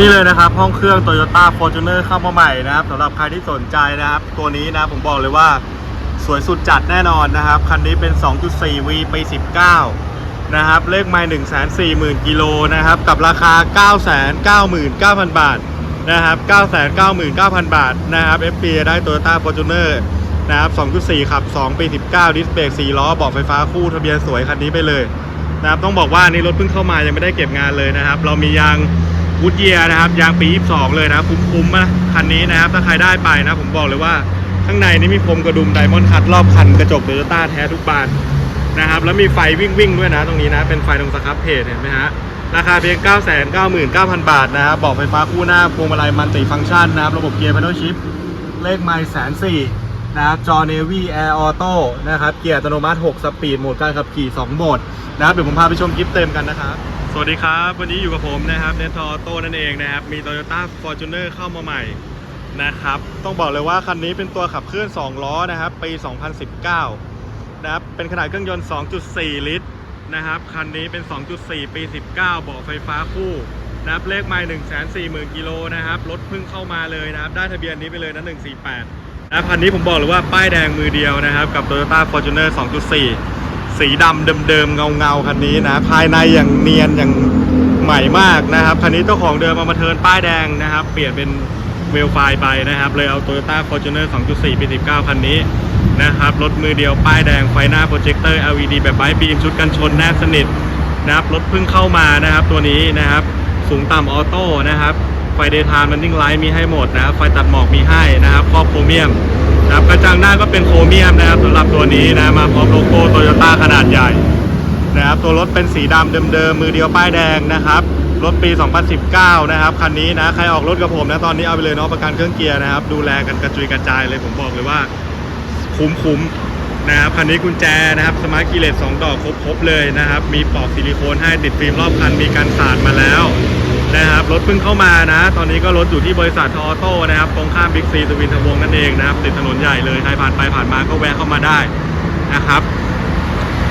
นี่เลยนะครับ ห้องเครื่อง Toyota Fortuner เข้ามาใหม่นะครับสำหรับใครที่สนใจนะครับ ตัวนี้นะผมบอกเลยว่าสวยสุดจัดแน่นอนนะครับ คันนี้เป็น 2.4 V ปี 19 นะครับ เลขไมล์140,000 กิโลนะครับ กับราคา 999,000 บาทนะครับ 999,000 บาทนะครับ FP ได้ Toyota Fortuner นะครับ 2.4 ขับ 2 ปี 19 ดิสเบรก4ล้อเบอกไฟฟ้าคู่ทะเบียนสวยคันนี้ไปเลยนะครับ ต้องบอกว่านี่รถเพิ่งเข้ามายังไม่ได้เก็บงานเลยนะครับ เรามียาง วูดเยียนะครับยางปี 22 เลยนะคุ้มๆนะคันนี้นะครับถ้าใครได้ไปนะ ผมบอกเลยว่าข้างในนี่มีพรมกระดุมไดมอนด์คัทรอบคันกระจกโตโยต้าแท้ทุกบานนะครับแล้วมีไฟวิ่งวิ่งด้วยนะตรงนี้นะ เป็นไฟตรงสครับเพจเห็นไหมฮะราคาเพียง 999,000 บาทนะครับบอกไฟฟ้าคู่หน้าพวงมาลัยมันติฟังก์ชันนะครับระบบเกียร์พ d ด l ชิ f เลขไมล์แสนสี่นะครับจอเนวี่แอร์ออโต้นะครับเกียร์อัตโนมัติ 6 สปีดโหมดการขับขี่ 2 โหมดนะครับเดี๋ยวผมพาไปชมคลิปเต็มกันนะครับ วัสดีครับ วันนี้อยู่กับผมนะครับเนทอโต้นั่นเองนะครับ มี Toyota Fortuner เข้ามาใหม่นะครับ ต้องบอกเลยว่าคันนี้เป็นตัวขับเคลื่อน 2 ล้อนะครับ ปี 2019 นะครับ เป็นขนาดเครื่องยนต์ 2.4 ลิตรนะครับ คันนี้เป็น 2.4 ปี 19 เบาะไฟฟ้าคู่นะครับ เลขไมล์140,000 กิโลนะครับ รถเพิ่งเข้ามาเลยนะครับ ได้ทะเบียนนี้ไปเลยนะ 148 นะคันนี้ผมบอกเลยว่าป้ายแดงมือเดียวนะครับ กับ Toyota Fortuner 2.4 สีดำเดิมๆเงาๆคันนี้นะ ภายในอย่างเนียนอย่างใหม่มากนะครับ คันนี้เจ้าของเดิมเอามาเทินป้ายแดงนะครับ เปลี่ยนเป็นเวลไฟไปนะครับ เลยเอา Toyota Fortuner 2.4 ปี 19 คันนี้นะครับ รถมือเดียวป้ายแดงไฟหน้าโปรเจคเตอร์ LED แบบไบบีมชุดกันชนแนบสนิทนะครับ รถเพิ่งเข้ามานะครับ ตัวนี้นะครับ สูงต่ำออโต้นะครับ ไฟเดย์ไทม์มันนิ่งไลท์มีให้หมดนะครับ ไฟตัดหมอกมีให้นะครับครอบโครเมียม นะครับกระจังหน้าก็เป็นโครเมียมนะครับสำหรับตัวนี้นะมาพร้อมโลโก้โตโยต้าขนาดใหญ่นะครับตัวรถเป็นสีดำเดิมๆมือเดียวป้ายแดงนะครับรถปี 2019 นะครับคันนี้นะใครออกรถกับผมนะตอนนี้เอาไปเลยเนาะประกันเครื่องเกียร์นะครับ ดูแลกันกระจุยกระจายเลยผมบอกเลยว่าคุ้มๆนะครับคันนี้กุญแจนะครับสมาร์ทคีเลสสองดอกครบๆเลยนะครับ มีปลอกซิลิโคนให้ติดฟิล์มรอบคันมีการสาดมาแล้ว นะครับรถเพิ่งเข้ามานะ ตอนนี้ก็รถอยู่ที่บริษัททออโต้นะครับตรงข้ามบิ๊กซีสวินทวงนั่นเองนะครับติดถนนใหญ่เลยใครผ่านไปผ่านมาก็แวะเข้ามาได้นะครับ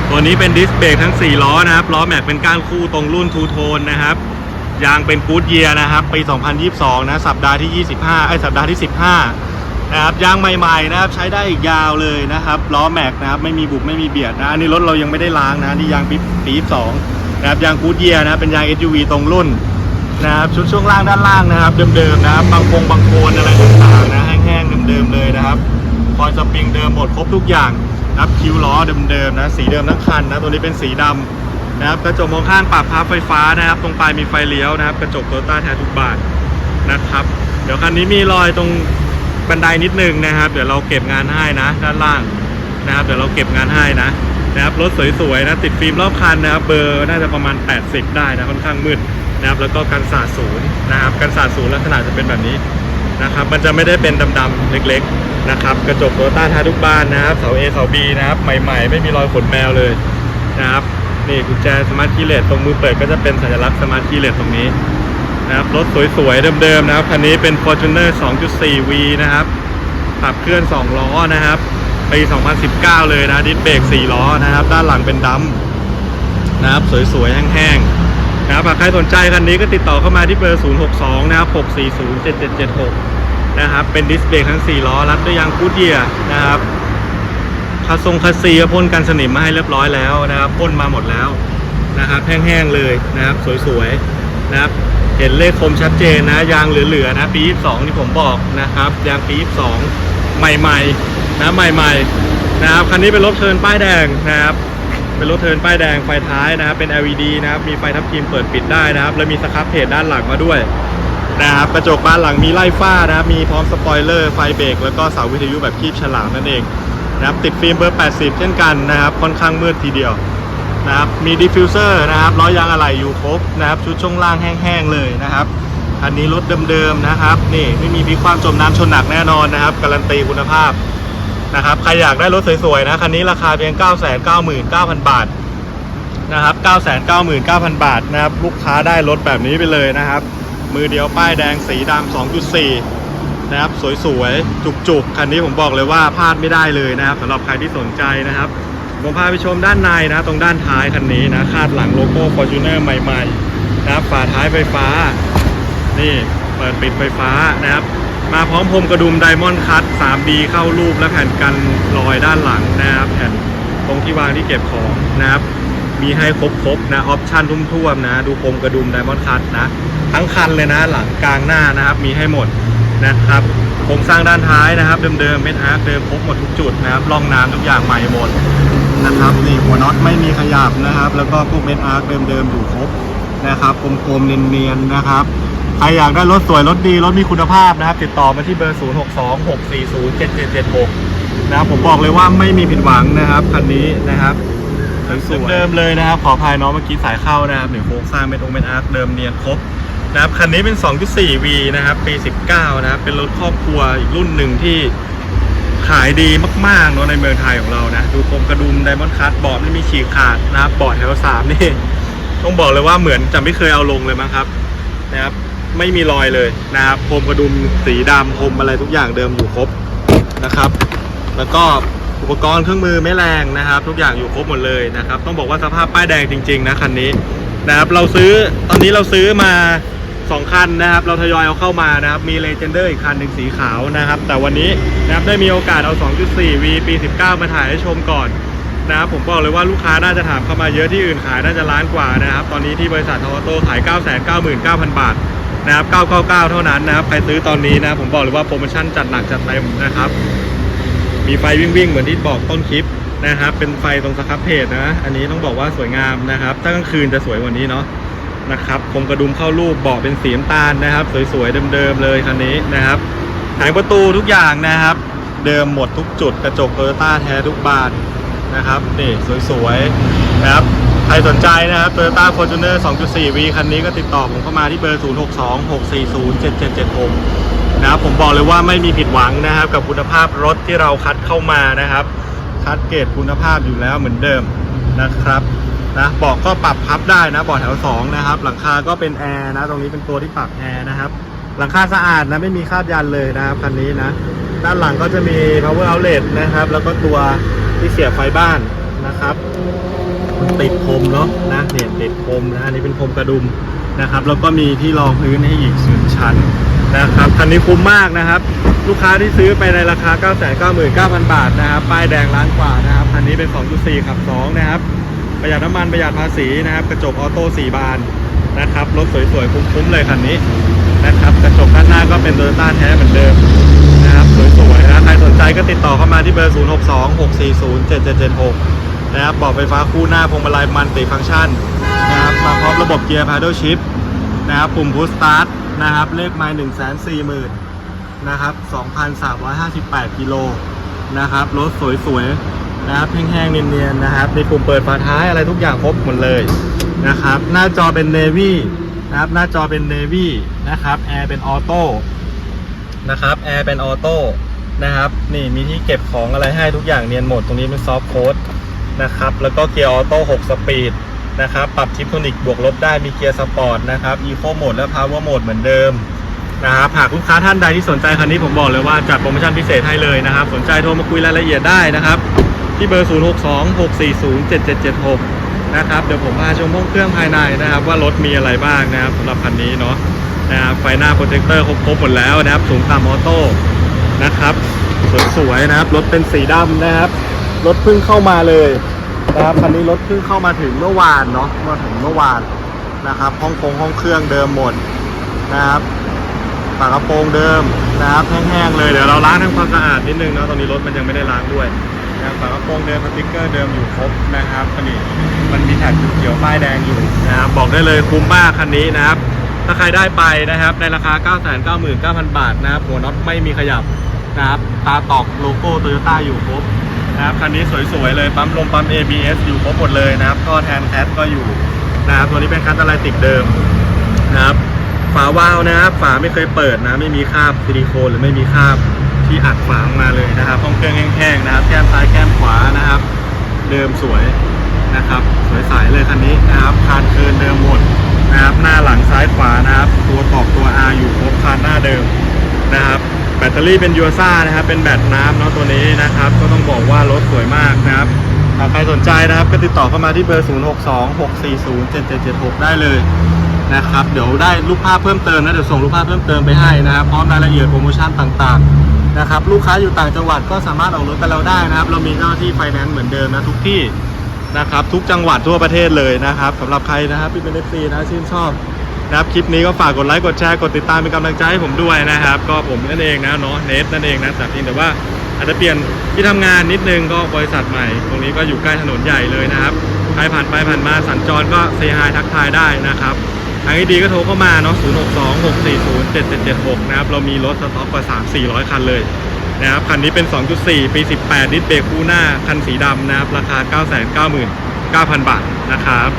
ตัวนี้เป็นดิสเบรกทั้ง 4 ล้อนะครับล้อแม็กเป็นก้านคู่ตรงรุ่นทูโทนนะครับยางเป็นกู๊ดเยียนะครับปี 2022 นะสัปดาห์ที่ 25ไอยสัปดาห์ที่ 15 นะครับยางใหม่ๆนะครับใช้ได้อีกยาวเลยนะครับล้อแม็กนะครับไม่มีบุบไม่มีเบียดนะอันนี้รถเรายังไม่ได้ล้างนะนี่ยางปีปีสองนะครับยางกูดเยียนะเป็นยาง SUV ตรงรุ่น นะครับชุดช่วงล่างด้านล่างนะครับ เดิมๆนะครับบางโคงบางโคนอะไรต่างๆนะแห้งๆเดิมๆเลยนะครับคอยสปริงเดิมหมดครบทุกอย่างนะครับคิ้วล้อเดิมๆนะสีเดิมทั้งคันนะตัวนี้เป็นสีดำนะครับกระจกมองข้างปรับพับไฟฟ้านะครับ ตรงปลายมีไฟเลี้ยวนะครับ กระจกโตต้าแท้ทุกบานนะครับ เดี๋ยวคันนี้มีรอยตรงบันไดนิดนึงนะครับ เดี๋ยวเราเก็บงานให้นะด้านล่างนะครับ เดี๋ยวเราเก็บงานให้นะนะครับรถสวยๆนะติดฟิล์มรอบคันนะครับ เบอร์น่าจะประมาณ 80 ได้นะค่อนข้างมืด นะครับแล้วก็กันสาดศูนย์นะครับกันสาดศูนย์ลักษณะจะเป็นแบบนี้นะครับมันจะไม่ได้เป็นดำๆเล็กๆนะครับกระจกโตต้าท้าทุกบ้านนะครับเสา A เสา B นะครับใหม่ๆ ไม่มีรอยขนแมวเลยนะครับนี่กุญแจสมาร์ทคีย์เลสตรงมือเปิดก็จะเป็นสัญลักษณ์สมาร์ทคีย์เลสตรงนี้นะครับรถสวยๆเดิมๆนะครับคันนี้เป็น Fortuner 2.4V นะครับขับเคลื่อน 2 ล้อนะครับปี2019 เลยนะดิสเบรก4ล้อนะครับ ด้านหลังเป็นดัมนะครับสวยๆแห้งๆ นะครับหากใครสนใจคันนี้ก็ติดต่อเข้ามาที่เบอร์ 062 นะครับ 6407776 นะครับ เป็นดิสเบรกทั้ง 4 ล้อ รัดด้วยยางกูดเยียนะครับคาทรงคาซีพ่นกันสนิมมาให้เรียบร้อยแล้วนะครับพ่นมาหมดแล้วนะครับแห้งๆเลยนะครับ สวยๆนะครับ เห็นเลขคมชัดเจนนะ ยางเหลือๆนะ ปี 22 ที่ผมบอกนะครับ ยางปี 22 ใหม่ๆ นะ ใหม่ๆ นะครับ คันนี้เป็นรถเทิร์นป้ายแดงนะครับ เป็นรถเทินป้ายแดงไฟท้ายนะครับ เป็น LED นะครับ มีไฟทับทิมเปิดปิดได้นะครับ แล้วมีสครับเพจด้านหลังมาด้วยนะครับกระจกบานหลังมีไล่ฟ้านะครับ มีพร้อมสปอยเลอร์ไฟเบรกแล้วก็เสาวิทยุแบบคีบฉลามนั่นเองนะครับติดฟิล์มเบอร์ 80 เช่นกันนะครับ ค่อนข้างมืดทีเดียวนะครับมีดิฟฟิวเซอร์นะครับล้อยางอะไหล่อยู่ครบนะครับชุดช่วงล่างแห้งๆเลยนะครับอันนี้รถเดิมๆนะครับนี่ไม่มีพลิกความจมน้ำชนหนักแน่นอนนะครับการันตีคุณภาพ นะครับใครอยากได้รถสวยๆนะคันนี้ราคาเพียง 999,000 บาทนะครับ 999,000 บาทนะครับลูกค้าได้รถแบบนี้ไปเลยนะครับ มือเดียวป้ายแดงสีดำ2.4 นะครับ สวยๆ จุกๆ คันนี้ผมบอกเลยว่าพลาดไม่ได้เลยนะครับสำหรับใครที่สนใจนะครับผมพาไปชมด้านในนะตรงด้านท้ายคันนี้นะคาดหลังโลโก้ Fortuner ใหม่ๆนะครับฝาท้ายไฟฟ้า นี่เปิดปิดไฟฟ้านะครับ มาพร้อมพรมกระดุมไดมอนด์คัต 3B เข้ารูปและแผ่นกันรอยด้านหลังนะครับแผ่นตรงที่วางที่เก็บของนะครับ มีให้ครบๆนะออปชั่นทุ่มๆนะ ดูพรมกระดุมไดมอนด์คัตนะ ทั้งคันเลยนะ หลังกลางหน้านะครับ มีให้หมดนะครับโครงสร้างด้านท้ายนะครับเดิมๆเม็ดอาร์คเดิมครบหมดทุกจุดนะครับร่องน้ำทุกอย่างใหม่หมดนะครับนี่หัวน็อตไม่มีขยับนะครับ แล้วก็พวกเม็ดอาร์คเดิมๆอยู่ครบนะครับกลมๆเนียนๆนะครับ ใครอยากได้รถสวยรถดี รถมีคุณภาพนะครับ ติดต่อมาที่เบอร์ 0 6 2 6 4 0 7 7 7 6 นะครับ ผมบอกเลยว่าไม่มีผิดหวังนะครับคันนี้นะครับสวยๆเดิมเลยนะครับ ขออภัยน้องเมื่อกี้สายเข้านะครับหนึ่งโครงสร้างเป็นองค์เป็นอาร์คเดิมเนียนครบนะครับคันนี้เป็น 2.4V นะครับปี 19 นะครับ เป็นรถครอบครัวอีกรุ่นหนึ่งที่ขายดีมากๆเนอะในเมืองไทยของเรานะ ดูโครงกระดุมไดมอนด์คัตบอร์ดไม่มีฉีกขาดนะครับบอร์ดแถวสามนี่ ต้องบอกเลยว่าเหมือนจะไม่เคยเอาลงเลยมั้งครับนะครับ ไม่มีรอยเลยนะครับพรมกระดุมสีดำพรมอะไรทุกอย่างเดิมอยู่ครบนะครับ แล้วก็อุปกรณ์เครื่องมือไม่แรงนะครับ ทุกอย่างอยู่ครบหมดเลยนะครับ ต้องบอกว่าสภาพป้ายแดงจริง ๆ นะคันนี้นะครับเราซื้อตอนนี้เราซื้อมา 2 คันนะครับ เราทยอยเอาเข้ามานะครับ มี Legender อีกคันหนึ่งสีขาวนะครับ แต่วันนี้นะครับได้มีโอกาสเอา 2.4V ปี 19 มาถ่ายให้ชมก่อนนะครับผมบอกเลยว่าลูกค้าน่าจะถามเข้ามาเยอะที่อื่นขายน่าจะล้านกว่านะครับ ตอนนี้ที่บริษัททอโต้ขาย 9 9 9 9 0 0 บาท นะครับ 999 เท่านั้นนะครับ ใครซื้อตอนนี้นะ ผมบอกเลยว่าโปรโมชั่นจัดหนักจัดเต็มนะครับ มีไฟวิ่งวิ่งๆ เหมือนที่บอกต้นคลิปนะครับ เป็นไฟตรงสครับเพจนะ อันนี้ต้องบอกว่าสวยงามนะครับ ถ้ากลางคืนจะสวยกว่านี้เนาะนะครับคมกระดุมเข้ารูปเบาะเป็นสีน้ำตาลนะครับ สวยๆ เดิมๆ เลยคันนี้นะครับหางประตูทุกอย่างนะครับ เดิมหมดทุกจุดกระจกโตโยต้าแท้ทุกบานนะครับ นี่สวยๆ นะครับ ใครสนใจนะครับ Toyota Fortuner 2.4V คันนี้ก็ติดต่อผมเข้ามาที่เบอร์ 0626407776 นะครับ ผมบอกเลยว่าไม่มีผิดหวังนะครับ กับคุณภาพรถที่เราคัดเข้ามานะครับ คัดเกรดคุณภาพอยู่แล้วเหมือนเดิมนะครับนะเบาะก็ปรับพับได้นะเบาะแถว 2 นะครับ หลังคาก็เป็นแอร์นะ ตรงนี้เป็นตัวที่ปรับแอร์นะครับ หลังคาสะอาดนะ ไม่มีคราบยันเลยนะครับคันนี้นะ ด้านหลังก็จะมี power outlet นะครับ แล้วก็ตัวที่เสียบไฟบ้านนะครับ ติดพรมเนาะนะเนี่ยติดพรมนะอันนี้เป็นพรมกระดุมนะครับ แล้วก็มีที่รองพื้นให้อีกส่ชั้นนะครับคันนี้คุ้มมากนะครับ ลูกค้าที่ซื้อไปในราคา 999,000 บาทนะครับป้ายแดงล้านกว่านะครับคันนี้เป็น 2.4ขับ 2 นะครับ ประหยัดน้ำมันประหยัดภาษีนะครับ กระจกออโต้4บานนะครับรถสวยๆ คุ้มๆเลยคันนี้นะครับ กระจกด้านหน้าก็เป็นโตโยต้าแท้เหมือนเดิมนะครับสวยๆนะใครสนใจก็ติดต่อเข้ามาที่เบอร์ 0 6 2 6 4 0 7 7 7 6 นะครับบอกไฟฟ้าคู่หน้าพวงมาลัยมันติฟังก์ชันนะครับมาพร้อมระบบเกียร์พาด l ชิพนะครับปุ่มพุชสตาร์ทนะครับเลขไมล์1 4 0 0 0 0นสี่หมื่นนะครับ2,358กิโลนะครับรถสวยๆนะครับแห้งๆเนียนๆนะครับในปุ่มเปิดฝาท้ายอะไรทุกอย่างครบหมดเลยนะครับหน้าจอเป็น Navy นะครับหน้าจอเป็น Navy นะครับแอร์เป็นออโต้นะครับแอร์เป็นออโต้นะครับนี่มีที่เก็บของอะไรให้ทุกอย่างเนียนหมดตรงนี้เป็นซอฟต์โค้ด นะครับ แล้วก็เกียร์ออโต้6สปีดนะครับ ปรับชิปโทนิกบวกลบได้มีเกียร์สปอร์ตนะครับอีโคโหมดและพาวเวอร์โหมดเหมือนเดิมนะครับหากลูกค้าท่านใดที่สนใจคันนี้ผมบอกเลยว่าจัดโปรโมชั่นพิเศษให้เลยนะครับ สนใจโทรมาคุยรายละเอียดได้นะครับ ที่เบอร์ 0 6 2 6 4 0 7 7 7 6 นะครับ เดี๋ยวผมพาชมห้องเครื่องภายในนะครับ ว่ารถมีอะไรบ้างนะครับสำหรับคันนี้เนาะนะครับไฟหน้าโปรเจคเตอร์ครบหมดแล้วนะครับ สูงต่ำออโต้นะครับสวยๆนะครับรถเป็นสีดำนะครับ รถเพิ่งเข้ามาเลยนะครับคันนี้รถเพิ่งเข้ามาถึงเมื่อวานเนาะมาถึงเมื่อวานนะครับห้องคงห้องเครื่องเดิมหมดนะครับฝากระโปรงเดิมนะครับแห้งๆเลยเดี๋ยวเราล้างทำความสะอาดนิดนึงเนาะตอนนี้รถมันยังไม่ได้ล้างด้วยนะฝากระโปรงเดิมสติ๊กเกอร์เดิมอยู่ครบนะครับคันนี้มันมีแท็กเขียวป้ายแดงอยู่นะครับบอกได้เลยคุ้มมากคันนี้นะครับถ้าใครได้ไปนะครับในราคา 999,000 บาทนะครับหัวน็อตไม่มีขยับนะครับตาตอกโลโก้โตโยต้าอยู่ครบ นะครับคันนี้สวยๆเลยปั๊มลมปั๊ม ABS อยู่ครบหมดเลยนะครับท่อแทนแคทก็อยู่นะครับตัวนี้เป็นคัตอะไรติกเดิมนะครับฝาวาล์วนะครับฝาไม่เคยเปิดนะ ไม่มีคราบซิลิโคนหรือไม่มีคราบที่อัดฝาออกมาเลยนะครับห้องเครื่องแห้งๆนะครับ แก้มซ้ายแก้มขวานะครับ เดิมสวยนะครับ สวยใสเลยคันนี้นะครับคานเคินเดิมหมดนะครับ หน้าหลังซ้ายขวานะครับ ตัวตอกตัว R อยู่ครบคานหน้าเดิมนะครับ แบตเตอรี่เป็นยูซ่านะครับ เป็นแบตน้ำเนาะตัวนี้นะครับ ก็ต้องบอกว่ารถสวยมากนะครับหากใครสนใจนะครับ ก็ติดต่อเข้ามาที่เบอร์ 0 6 2 6 4 0 7 7 7 6 ได้เลยนะครับ เดี๋ยวได้รูปภาพเพิ่มเติมนะ เดี๋ยวส่งรูปภาพเพิ่มเติมไปให้นะครับ พร้อมรายละเอียดโปรโมชั่นต่างๆนะครับ ลูกค้าอยู่ต่างจังหวัดก็สามารถออกรถกับเราได้นะครับ เรามีเจ้าหน้าที่ไฟแนนซ์เหมือนเดิมนะทุกที่นะครับ ทุกจังหวัดทั่วประเทศเลยนะครับสำหรับใครนะครับที่เป็นเอฟซีนะชื่นชอบ นะครับคลิปนี้ก็ฝากกดไลค์กดแชร์กดติดตามเป็นกำลังใจให้ผมด้วยนะครับ ก็ผมนั่นเองนะเนาะเนทนั่นเองนะแต่เพียงแต่ว่าอาจจะเปลี่ยนที่ทำงานนิดนึงก็บริษัทใหม่ ตรงนี้ก็อยู่ใกล้ถนนใหญ่เลยนะครับใครผ่านไปผ่านมาสัญจรก็เซฮายทักทายได้นะครับทางที่ดีก็โทรเข้ามาเนาะ062 640 7776 นะครับ เรามีรถสต็อกกว่า 3 400 คันเลยนะครับ คันนี้เป็น 2.4 ปี 18 ดิสเบรกคู่หน้า คันสีดำนะครับ ราคา 999,000บาทนะครับ